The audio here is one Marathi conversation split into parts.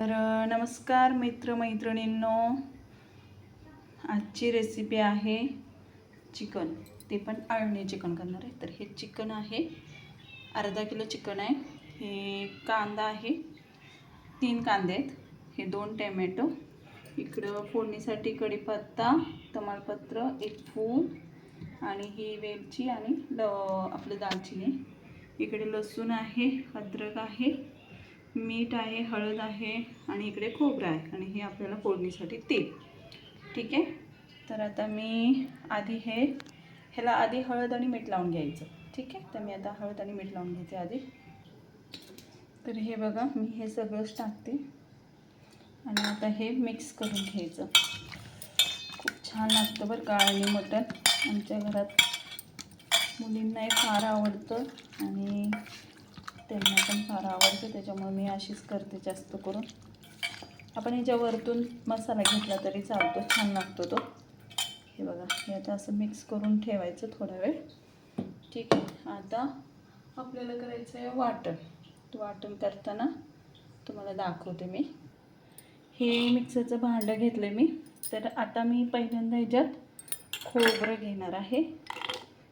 तर नमस्कार नमस्कार मित्रमैत्रिणींनो. आजची रेसिपी आहे चिकन. ते पण अळणी चिकन करणार आहे. तर हे चिकन आहे. अर्धा किलो चिकन आहे. हे कांदा आहे. तीन कांदे आहेत. हे दोन टॅमॅटो. इकडं फोडणीसाठी कढीपत्ता तमालपत्र एक फूल आणि ही वेलची आणि ल आपलं दालचिनी. इकडे लसूण आहे अद्रक आहे. मीठ आहे हळद आहे आणि इकडे खोबरं आहे आणि हे आपल्याला फोडणीसाठी तेल ठीक आहे? तर आता मी आधी हे ह्याला आधी हळद आणि मीठ लावून घ्यायचं. ठीक आहे? तर मी आता हळद आणि मीठ लावून घेते आधी. तर हे बघा मी हे सगळंच टाकते. आणि आता हे मिक्स करून घ्यायचं. खूप छान लागतं बरं का आणि मटण. आमच्या घरात मुलींनाही फार आवडतं आणि त्यांना पण फार आवडतं त्याच्यामुळे मी अशीच करते जास्त करून. आपण ह्याच्या वरतून मसाला घेतला तरी चालतो छान लागतो तो. हे बघा हे आता असं मिक्स करून ठेवायचं थोडा वेळ. ठीक आहे आता आपल्याला करायचं आहे वाटण. वाटण करताना तुम्हाला दाखवते मी. हे मिक्सरचं भांडं घेतलं मी. तर आता मी पहिल्यांदा ह्याच्यात खोबरं घेणार आहे.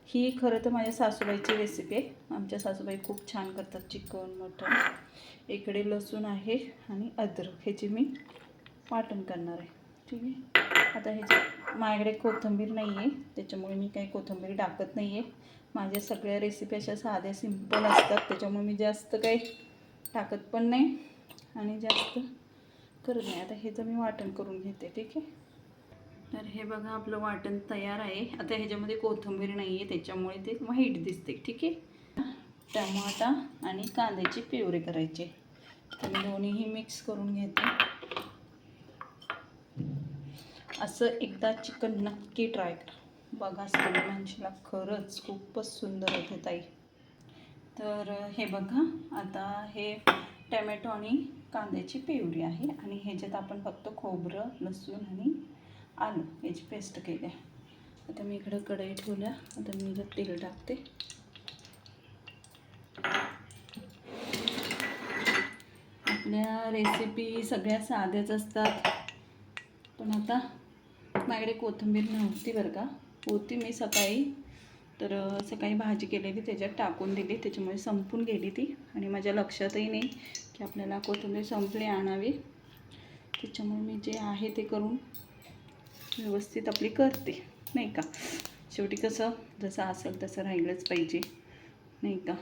ही खरं तर माझ्या सासूबाईची रेसिपी आहे. आमच्या सासूबाई खूप छान करतात चिकन मटण इकडे लसूण आहे आणि अद्रक. ह्याची मी वाटण करणार आहे. ठीक आहे? आता ह्याची माझ्याकडे कोथिंबीर नाही आहे त्याच्यामुळे मी काही कोथिंबीर टाकत नाही आहे माझ्या सगळ्या रेसिपी अशा साध्या सिंपल असतात. त्याच्यामुळे मी जास्त काही टाकत पण नाही आणि जास्त करत नाही. आता ह्याचं मी वाटण करून घेते. ठीक आहे? तर हे बघा आपलं वाटण तयार आहे. आता ह्याच्यामध्ये कोथिंबीर नाही आहे त्याच्यामुळे ते व्हाईट दिसते ठीक आहे? टमाटा आणि कांद्याची पिवरे करायची. तर मी दोन्हीही मिक्स करून घेते. असं एकदा चिकन नक्की ट्राय करा. बघा सगळ्या माणशीला खरंच खूपच सुंदर होते ताई. तर हे बघा आता हे टॅमॅटो आणि कांद्याची पिवरी आहे आणि ह्याच्यात आपण फक्त खोबरं लसूण आणि आलू याची पेस्ट केली आहे. आता मी इकडं कढई ठेवल्या आता मी इथं तेल टाकते. आपल्या रेसिपी सगळ्या साध्याच असतात. पण आता माझ्याकडे कोथिंबीर नव्हती बरं का. होती मी सकाळी तर सकाळी भाजी केलेली त्याच्यात टाकून दिली. त्याच्यामुळे संपून गेली ती. आणि माझ्या लक्षातही नाही की आपल्याला कोथिंबीर संपली आणावी. त्याच्यामुळे मी जे आहे ते करून व्यवस्थित आपली करते नाही का? शेवटी कसं जसं असेल तसं राहिलंच पाहिजे नाही का?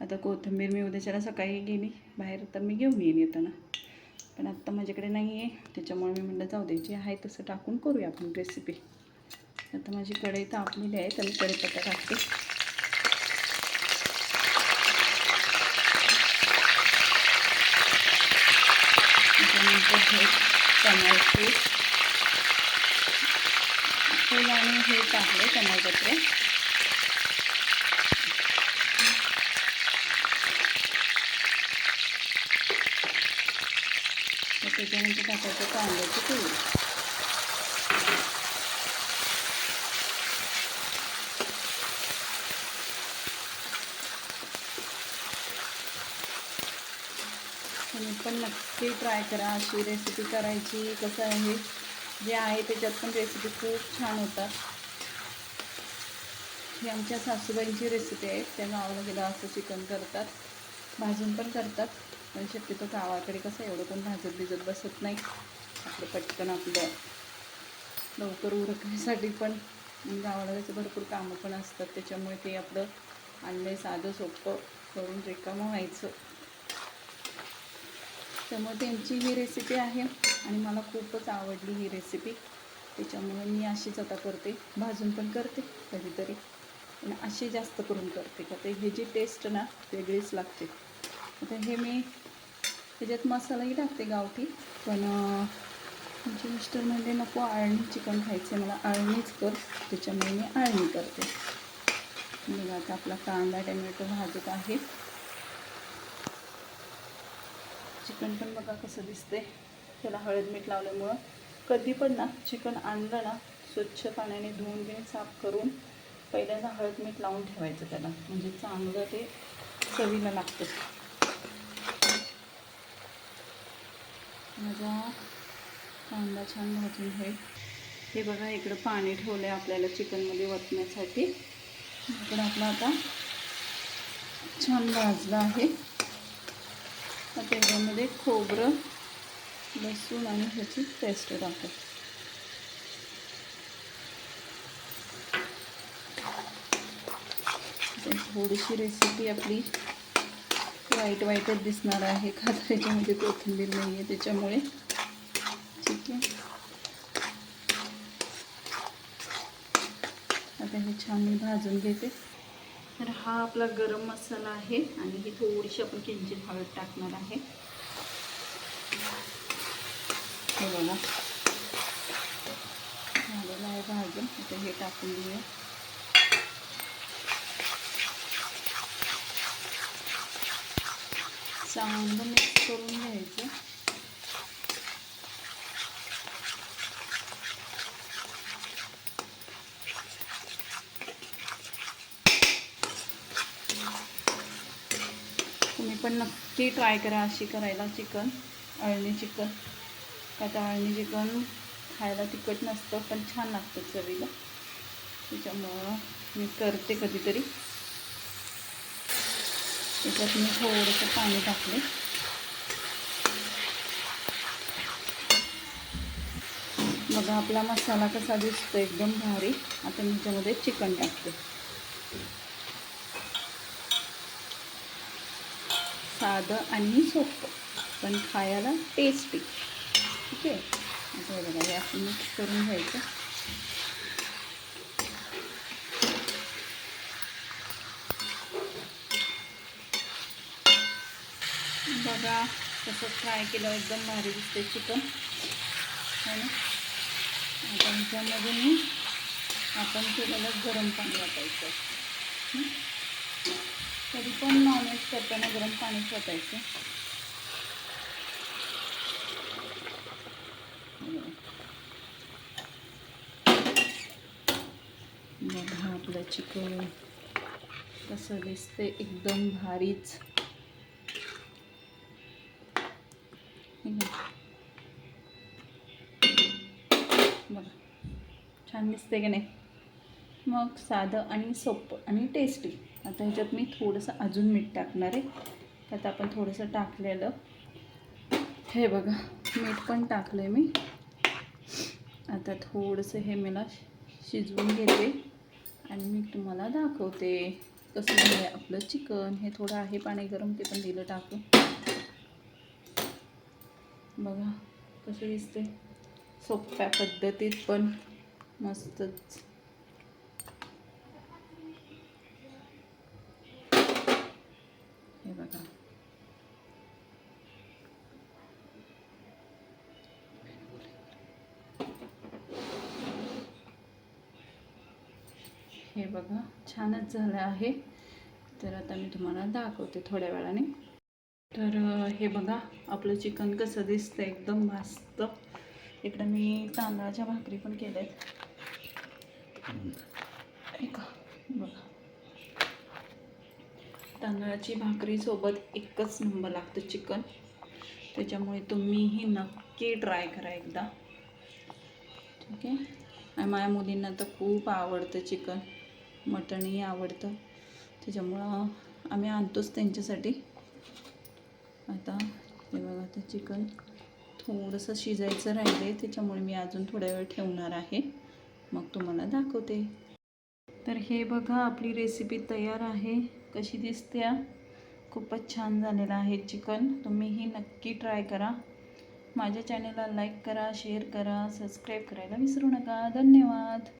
आता कोथिंबीर मी उद्याच्याला सकाळी गेली बाहेर तर मी घेऊन येईन येताना. पण आत्ता माझ्याकडे नाही आहे त्याच्यामुळे मी म्हणलं जाऊ दे जे आहे तसं टाकून करूया आपण रेसिपी आता माझी कढई तापलेली आहे तर मी कढीपत्ता टाकते. त्याच्यानंतर हे टमाटे फूल आणि हे टाकले कमळपत्रे त्याच्यानंतर टाकायचं कांद्याची पोळी तुम्ही पण नक्की ट्राय करा अशी रेसिपी करायची कसं आहे जे आहे त्याच्यात पण रेसिपी खूप छान होतात. ही आमच्या सासूबाईंची रेसिपी आहे त्या गावाला गेला असं चिकन करतात. भाजून पण करतात. पण शक्यतो गावाकडे कसं एवढं पण भाजत भिजत बसत नाही. आपलं पटकन आपलं लवकर उरकण्यासाठी पण. गावाला त्याचं भरपूर कामं पण असतात. त्याच्यामुळे ते आपलं आणलंय साधं सोपं करून रिकामं व्हायचं. त्यामुळे त्यांची ही रेसिपी आहे आणि मला खूपच आवडली ही रेसिपी त्याच्यामुळे मी अशीच आता करते. भाजून पण करते कधीतरी. पण अशी जास्त करून करते का ते ह्याची टेस्ट ना वेगळीच लागते. आता हे मी त्याच्यात मसालाही टाकते गावठी पण तुमचे मिस्टर म्हणजे नको आळणी चिकन खायचं मला आळणीच कर त्याच्यामुळे मी आळणी करते. मग आता आपला कांदा टमॅटो भाजत आहे. चिकन पण बघा कसं दिसते त्याला हळद मीठ लावल्यामुळं कधी पण ना चिकन आणलं ना स्वच्छ पाण्याने धुवून घेऊन साफ करून पहिल्यांदा हळद मीठ लावून ठेवायचं त्याला. म्हणजे चांगलं ते चवीला लागतं. माझा कांदा छान भाजून होईल हे बघा इकडं पाणी ठेवलं आहे आपल्याला चिकनमध्ये वतण्यासाठी. इकडं आपलं आता छान भाजलं आहे. त्याच्यामध्ये खोबरं लसूण आणि ह्याची पेस्ट टाकतो तर थोडीशी रेसिपी आपली वाईट वाईटच दिसणार आहे. का तर कोथिंबीर नाही आहे त्याच्यामुळे. ठीक आहे. आता हे छान मी भाजून घेते. तर हा आपला गरम मसाला आहे आणि ही थोडीशी आपण किंचित हळद टाकणार आहे. हे बघा. झालेलं आहे भाजून. आता हे टाकून घेऊया चांगलं मिक्स करून घ्यायचं. तुम्ही पण नक्की ट्राय करा अशी करायला चिकन अळणी चिकन का त्या अळणी चिकन खायला तिखट नसतं पण छान लागतं चवीला. त्याच्यामुळं मी करते कधीतरी. त्याच्यात मी थोडंसं पाणी टाकले बघा आपला मसाला कसा दिसतो एकदम भारी. आता मी त्याच्यामध्ये चिकन टाकते. साधं आणि सोपं पण खायला टेस्टी ठीक आहे? आता बघा हे असं मिक्स करून घ्यायचं. तसंच फ्राय केलं एकदम भारी दिसते चिकन. आणि ना? आता ह्याच्यामध्ये मी आपण केलेलं गरम पाणी वाटायचं. तरी पण नॉनव्हेज करताना गरम पाणीच वाटायचं. बघा आपलं चिकन कसं दिसते एकदम भारीच. छान दिसते की नाही? मग साधं आणि सोपं आणि टेस्टी आता ह्याच्यात मी थोडंसं अजून मीठ टाकणार आहे. त्यात आपण थोडंसं टाकलेलं. हे बघा मीठ पण टाकलं आहे मी. आता थोडंसं हे मला शिजवून घेते. आणि मी तुम्हाला दाखवते कसं झालं आहे आपलं चिकन. हे थोडं आहे पाणी गरम ते पण दिलं टाकून. बघा कसं दिसते सोप्या पद्धतीत पण. मस्तच. हे बघा. हे बघा छानच झालं आहे. तर आता मी तुम्हाला दाखवते थोड्या वेळाने. तर हे बघा आपलं चिकन कसं दिसतं एकदम मस्त. इकडं मी तांदळाच्या भाकरी पण केल्यात. ऐका बघा. तांदळाची भाकरीसोबत एकच नंबर लागतं चिकन. त्याच्यामुळे तुम्हीही नक्की ट्राय करा एकदा. ठीक आहे? आणि माझ्या मुलींना तर खूप आवडतं चिकन. मटणही आवडतं. त्याच्यामुळं आम्ही आणतोच त्यांच्यासाठी. आता हे बघा आता चिकन थोडंसं शिजायचं राहिलं आहे त्याच्यामुळे मी अजून थोड्या वेळ ठेवणार आहे. मग तुम्हाला दाखवते. तर हे बघा आपली रेसिपी तयार आहे. कशी दिसते? खूपच छान झालेलं आहे चिकन. तुम्हीही नक्की ट्राय करा. माझ्या चॅनलला लाईक करा शेअर करा सबस्क्राईब करायला विसरू नका. धन्यवाद!